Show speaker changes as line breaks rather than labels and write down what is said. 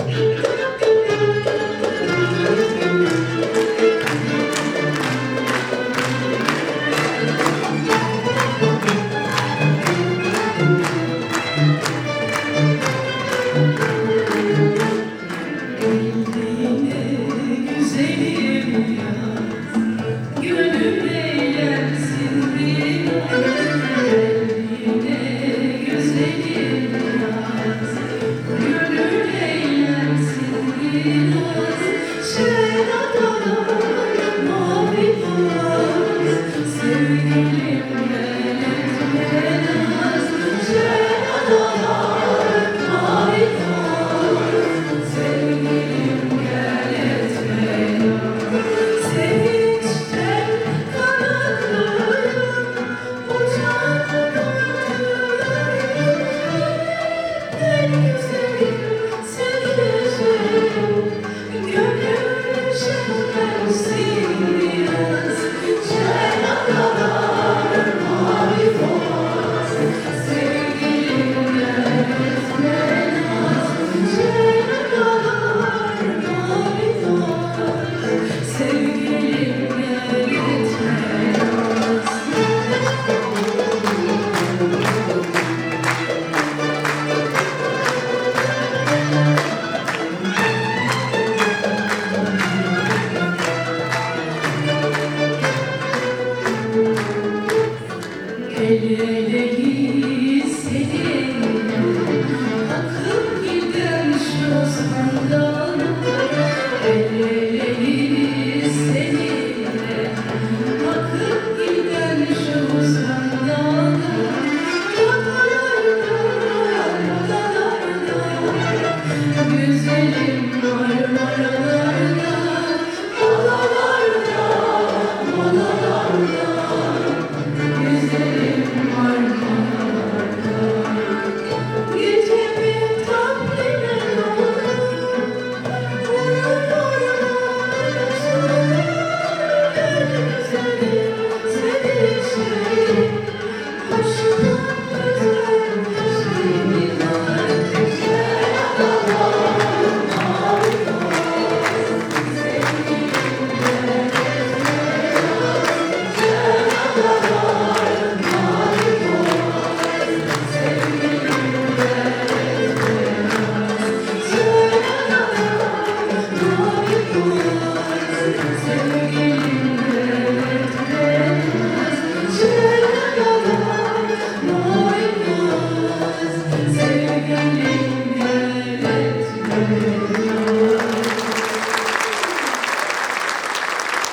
Thank you. Thank you. El eleyiz seninle Akıp